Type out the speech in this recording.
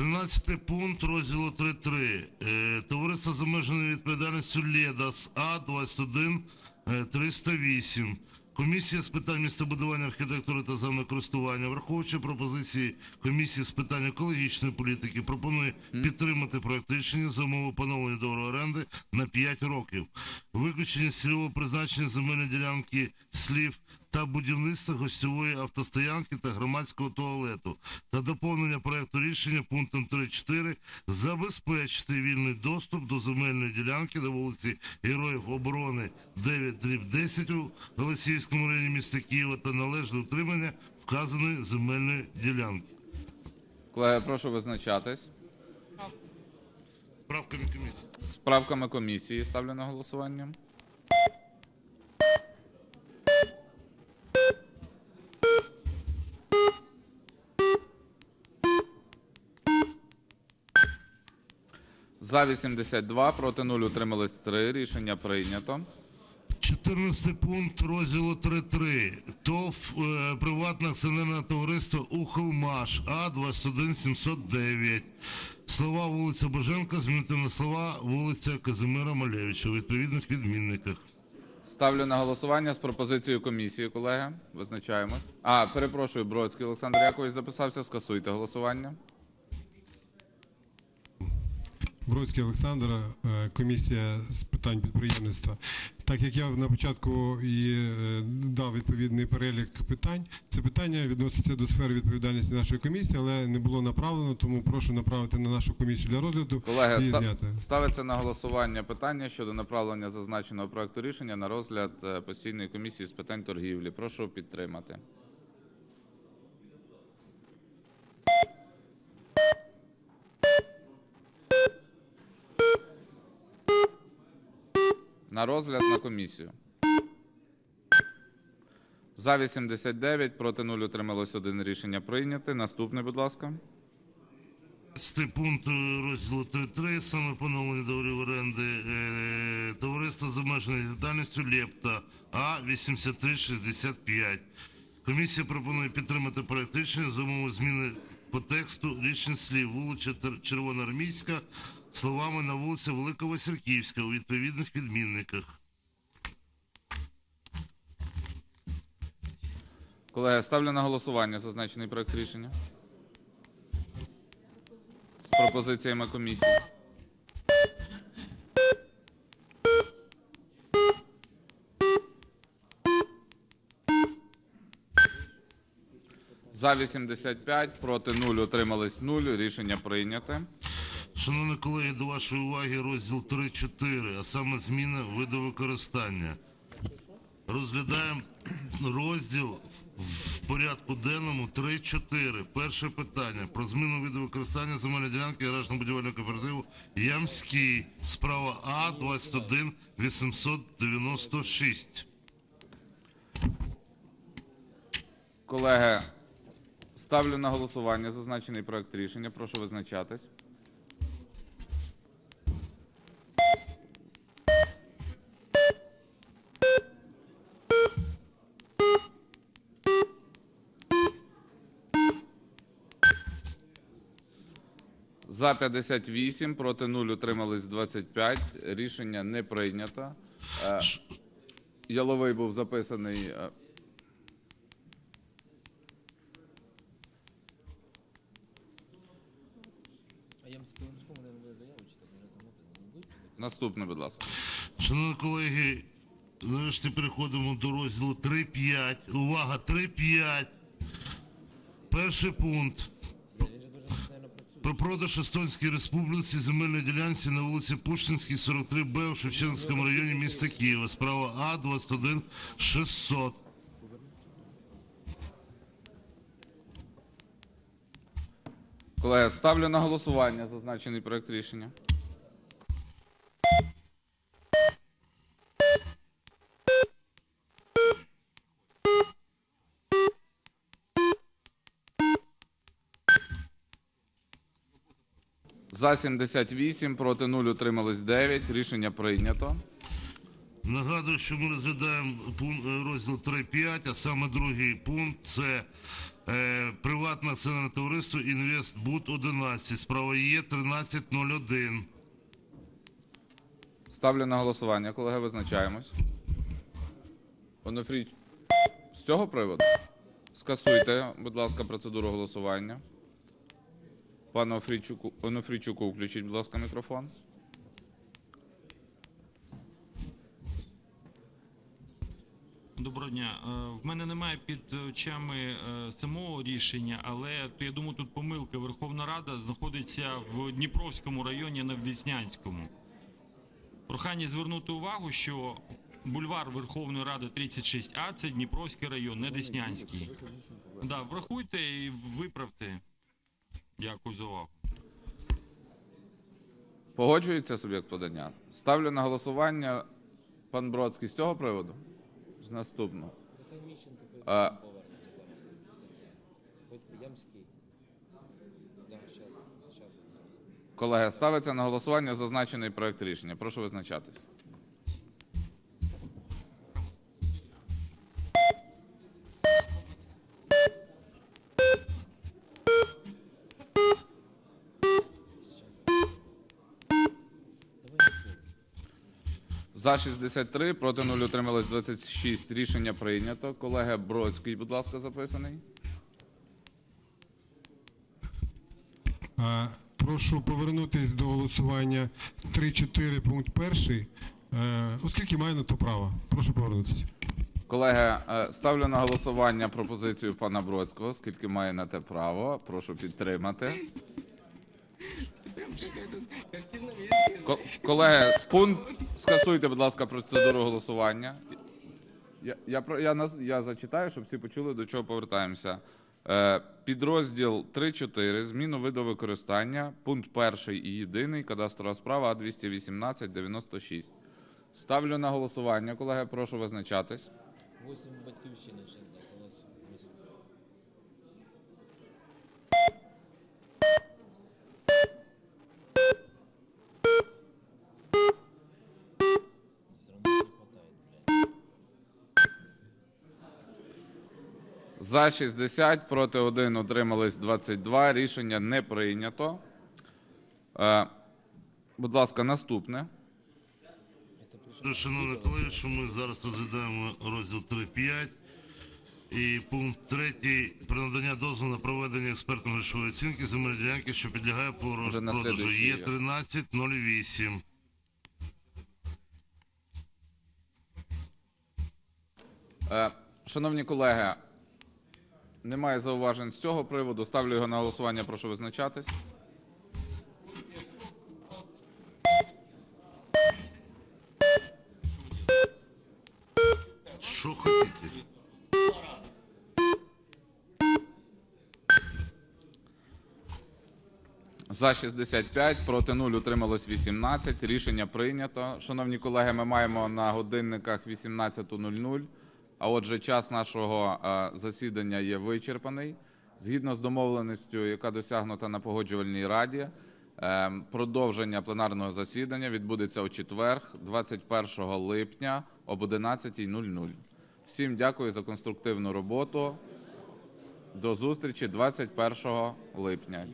13 пункт розділу 3.3. Е, Товариство з обмеженою відповідальністю ЛЕДАС А 21 е, 308. Комісія з питань містобудування, архітектури та землекористування, враховуючи пропозиції комісії з питань екологічної політики, пропонує підтримати проект рішення за умови поновлення договору оренди на 5 років. Виключення з цільового призначення земельної ділянки слів та будівництва гостьової автостоянки та громадського туалету та доповнення проекту рішення пунктом 3.4 забезпечити вільний доступ до земельної ділянки на вулиці Героїв оборони 9 дріб 10 у Голосіївському районі міста Києва та належне утримання вказаної земельної ділянки. Колеги, прошу визначатись. Справками комісії. З правками комісії ставлю на голосування. За 82, проти 0, утримались 3. Рішення прийнято. 14 пункт розділу 3.3. ТОВ е, приватне акціонерне товариство Ухолмаш А 21709. Слова вулиця Боженка змінити на слова вулиця Казимира Малевича у відповідних відмінниках. Ставлю на голосування з пропозицією комісії, колеги. Визначаємось. А, перепрошую, Бродський Олександр Якович записався. Скасуйте голосування. Бродський Олександр, е, комісія з питань підприємництва. Так як я на початку і е, дав відповідний перелік питань, це питання відноситься до сфери відповідальності нашої комісії, але не було направлено, тому прошу направити на нашу комісію для розгляду Колеги, і зняти. ставиться на голосування питання щодо направлення зазначеного проекту рішення на розгляд е, постійної комісії з питань торгівлі. Прошу підтримати. На розгляд на комісію. За 89, проти 0 утрималось 1 рішення прийняте. Наступне, будь ласка. Це пункт е, розділу 3.3, саме поновлення договорів оренди е, товариство з обмеженою відповідальністю Лепта А 8365. Комісія пропонує підтримати проект рішення з умови зміни по тексту річних слів вулиця Червоноармійська словами на вулиця Великовасильківська у відповідних відмінниках. Колеги, ставлю на голосування зазначений проект рішення. З пропозиціями комісії. За 85, проти 0, утримались 0. Рішення прийняте. Шановні колеги, до вашої уваги розділ 3.4, а саме зміна виду використання. Розглядаємо розділ в порядку денному 3.4. Перше питання про зміну виду використання земельної ділянки гаражно-будівельного кооперативу Ямський. Справа А 21 896. Колеги, ставлю на голосування зазначений проект рішення. Прошу визначатись. За 58, проти 0, утримались 25. Рішення не прийнято. Е, Яловий був записаний. Наступне, будь ласка. Шановні колеги, нарешті переходимо до розділу 3.5. Увага, 3.5. Перший пункт. Про продаж Естонській Республіці земельної ділянці на вулиці Пушкінській, 43Б у Шевченківському районі міста Києва. Справа А 21 600. Колеги, ставлю на голосування зазначений проект рішення. За 78, проти 0, утримались 9. Рішення прийнято. Нагадую, що ми розглядаємо е, розділ 3.5, а саме другий пункт це е, приватне акціонерне товариство Інвестбуд 11. Справа є 1301. Ставлю на голосування, колеги, визначаємось. Онуфрій, з цього приводу? Скасуйте, будь ласка, процедуру голосування. Пане Офрійчуку, Онуфрійчуку, включіть, будь ласка, мікрофон. Доброго дня. Е, В мене немає під очами е, самого рішення, але я думаю, тут помилка. Верховна Рада знаходиться в Дніпровському районі, не в Деснянському. Прохання звернути увагу, що бульвар Верховної Ради 36А це Дніпровський район, не Деснянський. Да, врахуйте і виправте. Дякую за увагу. Погоджується суб'єкт подання? Ставлю на голосування. Пан Бродський з цього приводу? З наступного. А, колеги, ставиться на голосування зазначений проект рішення. Прошу визначатись. За 63, проти 0 утрималось 26. Рішення прийнято. Колега Бродський, будь ласка, записаний. Прошу повернутись до голосування 3.4 пункт 1, е, оскільки маю на то право. Прошу повернутися. Колеги, е, ставлю на голосування пропозицію пана Бродського, оскільки має на те право. Прошу підтримати. Колеги, пункт скасуйте, будь ласка, процедуру голосування. Я я, я, я, я зачитаю, щоб всі почули, до чого повертаємося. Е, Підрозділ 3.4, зміну виду використання, пункт 1 і єдиний, кадастрова справа А218-96. Ставлю на голосування, колеги, прошу визначатись. 8 батьківщини 6. За 60, проти 1, утримались 22. Рішення не прийнято. Е, будь ласка, наступне. Шановні колеги, що ми зараз розглядаємо розділ 3.5 і пункт 3 про надання дозволу на проведення експертної грошової оцінки земельної ділянки, що підлягає продажу. Є є. 1308. Е, шановні колеги, немає зауважень з цього приводу. Ставлю його на голосування. Прошу визначатись. Що хотите? За 65, проти 0, утрималось 18. Рішення прийнято. Шановні колеги, ми маємо на годинниках 18.00. А отже, час нашого е, засідання є вичерпаний. Згідно з домовленістю, яка досягнута на погоджувальній раді, е, продовження пленарного засідання відбудеться у четвер, 21 липня об 11.00. Всім дякую за конструктивну роботу. До зустрічі 21 липня.